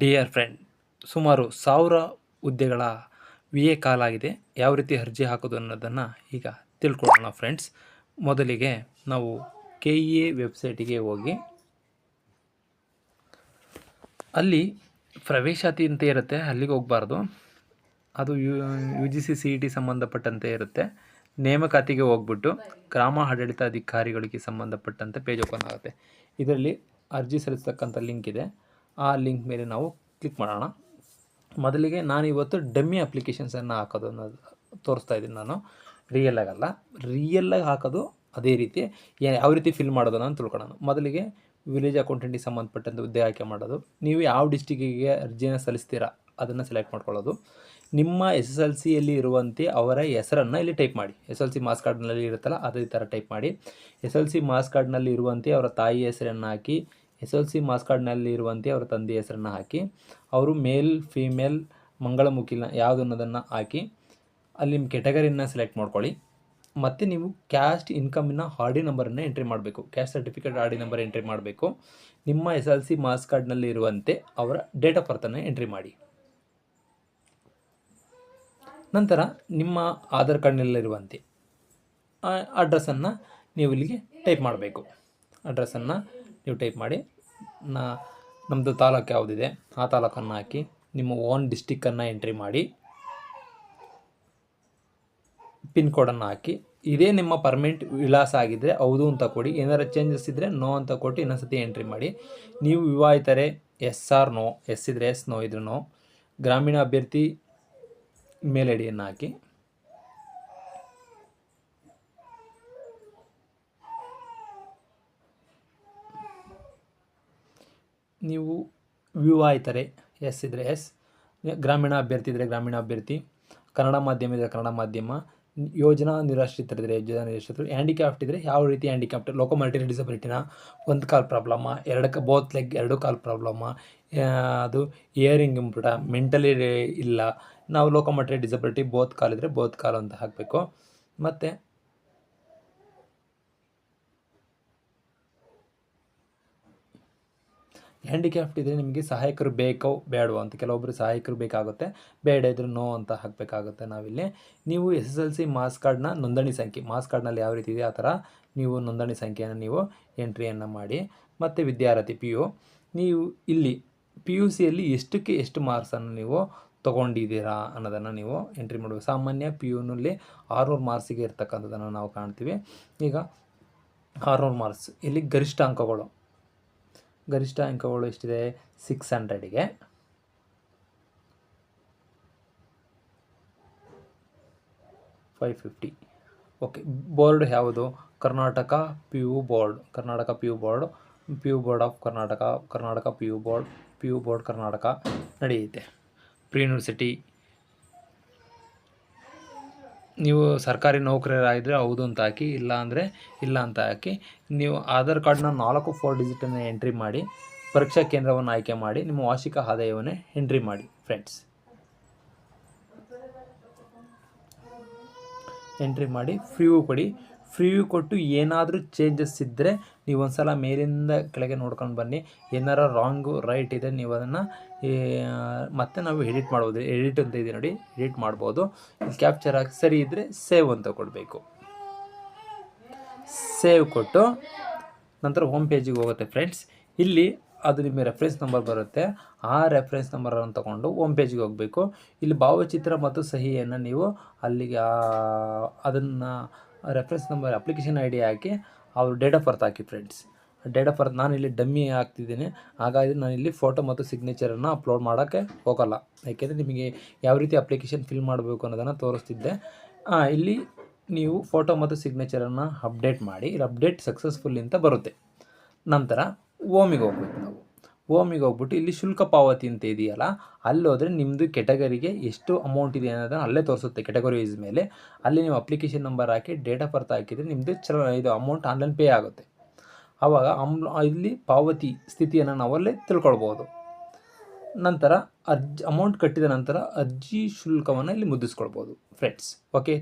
Dear friend ಸುಮಾರು ಸಾವಿರ ಹುದ್ದೆಗಳ ವಿ ಎ ಕಾಲಾಗಿದೆ. ಯಾವ ರೀತಿ ಅರ್ಜಿ ಹಾಕೋದು ಅನ್ನೋದನ್ನು ಈಗ ತಿಳ್ಕೊಳ್ಳೋಣ ಫ್ರೆಂಡ್ಸ್ ಮೊದಲಿಗೆ ನಾವು ಕೆ ಇ ಎ ವೆಬ್ಸೈಟಿಗೆ ಹೋಗಿ. ಅಲ್ಲಿ ಪ್ರವೇಶಾತಿ ಅಂತ ಇರುತ್ತೆ, ಅಲ್ಲಿಗೆ ಹೋಗಬಾರ್ದು. ಅದು U U G C C E T ಸಂಬಂಧಪಟ್ಟಂತೆ ಇರುತ್ತೆ. ನೇಮಕಾತಿಗೆ ಹೋಗ್ಬಿಟ್ಟು ಗ್ರಾಮ ಆಡಳಿತಾಧಿಕಾರಿಗಳಿಗೆ ಸಂಬಂಧಪಟ್ಟಂತೆ ಪೇಜ್ ಓಪನ್ ಆಗುತ್ತೆ. ಇದರಲ್ಲಿ ಅರ್ಜಿ ಸಲ್ಲಿಸ್ತಕ್ಕಂಥ ಲಿಂಕ್ ಇದೆ. ಆ ಲಿಂಕ್ ಮೇಲೆ ನಾವು ಕ್ಲಿಕ್ ಮಾಡೋಣ. ಮೊದಲಿಗೆ ನಾನು ಇವತ್ತು ಡಮ್ಮಿ ಅಪ್ಲಿಕೇಶನ್ಸನ್ನು ಹಾಕೋದು ಅನ್ನೋದು ತೋರಿಸ್ತಾ ಇದ್ದೀನಿ ನಾನು. ರಿಯಲ್ ಆಗಲ್ಲ ರಿಯಲ್ಲಾಗಿ ಹಾಕೋದು ಅದೇ ರೀತಿ ಯಾವ ರೀತಿ ಫಿಲ್ ಮಾಡೋದನ್ನ ಅಂತ ತಿಳ್ಕೊಳ್ಳೋಣ. ಮೊದಲಿಗೆ ವಿಲೇಜ್ ಅಕೌಂಟೆಂಟಿಗೆ ಸಂಬಂಧಪಟ್ಟಂತೆ ಹುದ್ದೆ ಆಯ್ಕೆ ಮಾಡೋದು. ನೀವು ಯಾವ ಡಿಸ್ಟಿಕ್ಕಿಗೆ ಅರ್ಜಿಯನ್ನು ಸಲ್ಲಿಸ್ತೀರಾ ಅದನ್ನು ಸೆಲೆಕ್ಟ್ ಮಾಡ್ಕೊಳ್ಳೋದು. ನಿಮ್ಮ ಎಸ್ ಎಸ್ ಎಲ್ ಸಿಯಲ್ಲಿ ಇರುವಂತೆ ಅವರ ಹೆಸರನ್ನು ಇಲ್ಲಿ ಟೈಪ್ ಮಾಡಿ. ಎಸ್ ಎಲ್ ಸಿ ಮಾಸ್ ಕಾರ್ಡ್ನಲ್ಲಿ ಇರುತ್ತಲ್ಲ, ಅದೇ ಥರ ಟೈಪ್ ಮಾಡಿ. ಎಸ್ ಎಲ್ ಸಿ ಮಾಸ್ ಕಾರ್ಡ್ನಲ್ಲಿ ಇರುವಂತೆ ಅವರ ತಾಯಿ ಹೆಸರನ್ನು ಹಾಕಿ ಎಸ್ ಎಲ್ ಸಿ ಮಾಸ್ ಕಾರ್ಡ್ನಲ್ಲಿ ಇರುವಂತೆ ಅವರ ತಂದೆ ಹೆಸರನ್ನು ಹಾಕಿ, ಅವರು ಮೇಲ್, ಫೀಮೇಲ್ ಮಂಗಳಮುಖಿನ ಯಾವುದು ಅನ್ನೋದನ್ನು ಹಾಕಿ, ಅಲ್ಲಿ ನಿಮ್ಮ ಕೆಟಗರಿನ ಸೆಲೆಕ್ಟ್ ಮಾಡ್ಕೊಳ್ಳಿ. ಮತ್ತು ನೀವು ಕ್ಯಾಸ್ಟ್ ಇನ್ಕಮಿನ ಆರ್ ನಂಬರನ್ನು ಎಂಟ್ರಿ ಮಾಡಬೇಕು. Caste certificate R D number entry ಮಾಡಬೇಕು. ನಿಮ್ಮ ಎಸ್ ಎಲ್ ಸಿ ಮಾರ್ಕ್ಸ್ ಕಾರ್ಡ್ನಲ್ಲಿ ಇರುವಂತೆ ಅವರ ಡೇಟ್ ಆಫ್ ಬರ್ತನ್ನು ಎಂಟ್ರಿ ಮಾಡಿ. ನಂತರ ನಿಮ್ಮ ಆಧಾರ್ ಕಾರ್ಡ್ನಲ್ಲಿರುವಂತೆ ಅಡ್ರೆಸ್ಸನ್ನು ನೀವು ಇಲ್ಲಿಗೆ ಟೈಪ್ ಮಾಡಬೇಕು. ಅಡ್ರೆಸ್ಸನ್ನು ನೀವು ಟೈಪ್ ಮಾಡಿ, ನಾ ನಮ್ಮದು ತಾಲೂಕು ಯಾವುದಿದೆ, ಆ ತಾಲೂಕನ್ನು ಹಾಕಿ, ನಿಮ್ಮ ಓನ್ ಡಿಸ್ಟಿಕ್ಕನ್ನು ಎಂಟ್ರಿ ಮಾಡಿ ಪಿನ್ ಕೋಡನ್ನು ಹಾಕಿ, ಇದೇ ನಿಮ್ಮ ಪರ್ಮನೆಂಟ್ ವಿಳಾಸ ಆಗಿದ್ದರೆ ಹೌದು ಅಂತ ಕೊಡಿ, ಏನಾರು ಚೇಂಜಸ್ ಇದ್ದರೆ ನೋ ಅಂತ ಕೊಟ್ಟು ಇನ್ನೊಂದು ಸತಿ ಎಂಟ್ರಿ ಮಾಡಿ. ನೀವು ವಿವಾಹಿತರೆ ಎಸ್ ಆರ್ ನೋ ಎಸ್ ಇದ್ದರೆ ಎಸ್ ನೋ ಇದ್ರೆ ನೋ ಗ್ರಾಮೀಣ ಅಭ್ಯರ್ಥಿ ಮೇಲ್ ಐಡಿಯನ್ನು ಡಿಯನ್ನು ಹಾಕಿ ನೀವು ವಿವಾಹಿತರೆ, ಎಸ್ ಇದ್ದರೆ ಎಸ್. ಗ್ರಾಮೀಣ ಅಭ್ಯರ್ಥಿ ಇದ್ದರೆ ಗ್ರಾಮೀಣ ಅಭ್ಯರ್ಥಿ. ಕನ್ನಡ ಮಾಧ್ಯಮ ಇದ್ದರೆ ಕನ್ನಡ ಮಾಧ್ಯಮ. ಯೋಜನಾ ನಿರಾಶ್ರಿತರಿದ್ದರೆ ಯೋಜನಾ ನಿರಾಶ್ರಿತರು. ಹ್ಯಾಂಡಿಕ್ಯಾಫ್ಟ್ ಇದ್ದರೆ ಯಾವ ರೀತಿ ಹ್ಯಾಂಡಿಕ್ಯಾಫ್ಟ್ ಲೋಕೋಮಲ್ಟಿ ಡಿಸಬಿಲಿಟಿನ ಒಂದು ಕಾಲ್ ಪ್ರಾಬ್ಲಮ್ಮ ಎರಡು ಬೋತ್ ಲೆಗ್ ಎರಡು ಕಾಲ್ ಪ್ರಾಬ್ಲಮ್ಮ ಅದು ಇಯರಿಂಗ್ ಇಂಪ್ರೂಟ ಮೆಂಟಲಿ ಇಲ್ಲ. ನಾವು ಲೋಕೋಮೋಟರಿ ಡಿಸಬಿಲಿಟಿ ಬೋತ್ ಕಾಲಿದ್ರೆ ಬೋತ್ ಕಾಲು ಅಂತ ಹಾಕಬೇಕು. ಮತ್ತು ಹ್ಯಾಂಡಿಕ್ಯಾಫ್ಟ್ ಇದ್ದರೆ ನಿಮಗೆ ಸಹಾಯಕರು ಬೇಕೋ ಬೇಡವೋ ಅಂತ ಕೆಲವೊಬ್ಬರು ಸಹಾಯಕರು ಬೇಕಾಗುತ್ತೆ, ಬೇಡ ಇದ್ರೆ ನೋ ಅಂತ ಹಾಕಬೇಕಾಗುತ್ತೆ ನಾವಿಲ್ಲಿ. ನೀವು S S L C marks ಕಾರ್ಡ್ನ ನೋಂದಣಿ ಸಂಖ್ಯೆ ಮಾಸ್ ಕಾರ್ಡ್ನಲ್ಲಿ ಯಾವ ರೀತಿ ಇದೆ ಆ ಥರ ನೀವು ನೋಂದಣಿ ಸಂಖ್ಯೆಯನ್ನು ನೀವು ಎಂಟ್ರಿಯನ್ನು ಮಾಡಿ. ಮತ್ತು ವಿದ್ಯಾರ್ಥಿ ಪಿ ಯು ನೀವು ಇಲ್ಲಿ ಪಿ ಯು ಸಿಯಲ್ಲಿ ಎಷ್ಟಕ್ಕೆ ಎಷ್ಟು ಮಾರ್ಕ್ಸನ್ನು ನೀವು ತೊಗೊಂಡಿದ್ದೀರಾ ಅನ್ನೋದನ್ನು ನೀವು ಎಂಟ್ರಿ ಮಾಡಬೇಕು. ಸಾಮಾನ್ಯ ಪಿ ಯುನಲ್ಲಿ ಆರುನೂರು ಮಾರ್ಕ್ಸಿಗೆ ಇರ್ತಕ್ಕಂಥದ್ದನ್ನು ನಾವು ಕಾಣ್ತೀವಿ. ಈಗ ಆರುನೂರು ಮಾರ್ಕ್ಸ್ ಇಲ್ಲಿ ಗರಿಷ್ಠ ಅಂಕಗಳು. ಗರಿಷ್ಠ ಅಂಕಗಳು ಎಷ್ಟಿದೆ? ಸಿಕ್ಸ್ ಹಂಡ್ರೆಡಿಗೆ ಫೈವ್ ಫಿಫ್ಟಿ ಓಕೆ ಬೋರ್ಡ್ ಯಾವುದು? Karnataka P U board Karnataka P U board P U board of Karnataka Karnataka P U board P U board Karnataka ನಡೆಯುತ್ತೆ. ಪ್ರಿ ಯೂನಿವರ್ಸಿಟಿ ನೀವು ಸರ್ಕಾರಿ ನೌಕರರಾಗಿದ್ದರೆ ಹೌದು ಅಂತ ಹಾಕಿ, ಇಲ್ಲ ಅಂದರೆ ಇಲ್ಲ ಅಂತ ಹಾಕಿ, ನೀವು ಆಧಾರ್ ಕಾರ್ಡ್ನ ನಾಲ್ಕು ಫೋರ್ ಡಿಜಿಟನ್ನು ಎಂಟ್ರಿ ಮಾಡಿ, ಪರೀಕ್ಷಾ ಕೇಂದ್ರವನ್ನು ಆಯ್ಕೆ ಮಾಡಿ, ನಿಮ್ಮ ವಾರ್ಷಿಕ ಆದಾಯವನ್ನೇ ಎಂಟ್ರಿ ಮಾಡಿ ಫ್ರೆಂಡ್ಸ್ ಎಂಟ್ರಿ ಮಾಡಿ ಫ್ರೀವು ಕೊಡಿ. ಫ್ರೀವು ಕೊಟ್ಟು ಏನಾದರೂ ಚೇಂಜಸ್ ಇದ್ದರೆ ನೀವು ಒಂದು ಸಲ ಮೇಲಿಂದ ಕೆಳಗೆ ನೋಡ್ಕೊಂಡು ಬನ್ನಿ. ಏನಾರ ರಾಂಗು ರೈಟ್ ಇದೆ, ನೀವು ಅದನ್ನು ಮತ್ತೆ ನಾವು ಎಡಿಟ್ ಮಾಡ್ಬೋದು. ಎಡಿಟ್ ಅಂತ ಇದೆ ನೋಡಿ ಎಡಿಟ್ ಮಾಡ್ಬೋದು. ಕ್ಯಾಪ್ಚರ್ ಆಗಿ ಸರಿ ಇದ್ದರೆ ಸೇವ್ ಅಂತ ಕೊಡಬೇಕು. ಸೇವ್ ಕೊಟ್ಟು ನಂತರ ಹೋಮ್ ಪೇಜಿಗೆ ಹೋಗುತ್ತೆ ಫ್ರೆಂಡ್ಸ್ ಇಲ್ಲಿ ಅದು ನಿಮಗೆ ರೆಫರೆನ್ಸ್ ನಂಬರ್ ಬರುತ್ತೆ. ಆ ರೆಫರೆನ್ಸ್ ನಂಬರನ್ನು ತಗೊಂಡು ಹೋಮ್ ಪೇಜಿಗೆ ಹೋಗಬೇಕು. ಇಲ್ಲಿ ಭಾವಚಿತ್ರ ಮತ್ತು ಸಹಿಯನ್ನು ನೀವು ಅಲ್ಲಿಗೆ ಅದನ್ನು reference number application I D ಹಾಕಿ ಅವ್ರ ಡೇಟ್ ಆಫ್ ಬರ್ತ್ ಹಾಕಿ ಫ್ರೆಂಡ್ಸ್ ಡೇಟ್ ಆಫ್ ಬರ್ತ್ ನಾನು ಇಲ್ಲಿ ಡಮ್ಮಿ ಹಾಕ್ತಿದ್ದೀನಿ. ಹಾಗಾಗಿ ನಾನು ಇಲ್ಲಿ ಫೋಟೋ ಮತ್ತು ಸಿಗ್ನೇಚರನ್ನು ಅಪ್ಲೋಡ್ ಮಾಡೋಕ್ಕೆ ಹೋಗಲ್ಲ. ಯಾಕೆಂದರೆ ನಿಮಗೆ ಯಾವ ರೀತಿ ಅಪ್ಲಿಕೇಶನ್ ಫಿಲ್ ಮಾಡಬೇಕು ಅನ್ನೋದನ್ನು ತೋರಿಸ್ತಿದ್ದೆ. ಇಲ್ಲಿ ನೀವು ಫೋಟೋ ಮತ್ತು ಸಿಗ್ನೇಚರನ್ನು ಅಪ್ಡೇಟ್ ಮಾಡಿ ಇಲ್ಲಿ ಅಪ್ಡೇಟ್ ಸಕ್ಸಸ್ಫುಲ್ ಅಂತ ಬರುತ್ತೆ. ನಂತರ ಓಮಿಗೆ ಹೋಗ್ಬೇಕು. ಓಮಿಗೆ ಹೋಗ್ಬಿಟ್ಟು ಇಲ್ಲಿ ಶುಲ್ಕ ಪಾವತಿ ಅಂತ ಇದೆಯಲ್ಲ ಅಲ್ಲಿ ಹೋದರೆ ನಿಮ್ಮದು ಕೆಟಗರಿಗೆ ಎಷ್ಟು ಅಮೌಂಟ್ ಇದೆ ಅನ್ನೋದನ್ನು ಅಲ್ಲೇ ತೋರಿಸುತ್ತೆ ಕೆಟಗರಿ ವೈಸ್ ಮೇಲೆ. ಅಲ್ಲಿ ನೀವು ಅಪ್ಲಿಕೇಶನ್ ನಂಬರ್ ಹಾಕಿ ಡೇಟ್ ಆಫ್ ಬರ್ತ್ ಹಾಕಿದರೆ ನಿಮ್ಮದು ಚಲ ಇದು ಅಮೌಂಟ್ ಆನ್ಲೈನ್ ಪೇ ಆಗುತ್ತೆ. ಆವಾಗ ಅಮ್ ಇಲ್ಲಿ ಪಾವತಿ ಸ್ಥಿತಿಯನ್ನು ನಾವಲ್ಲೇ ತಿಳ್ಕೊಳ್ಬೋದು. ನಂತರ ಅರ್ಜಿ ಅಮೌಂಟ್ ಕಟ್ಟಿದ ನಂತರ ಅರ್ಜಿ ಶುಲ್ಕವನ್ನು ಇಲ್ಲಿ ಮುದ್ದಿಸ್ಕೊಳ್ಬೋದು ಫ್ರೆಂಡ್ಸ್ ಓಕೆ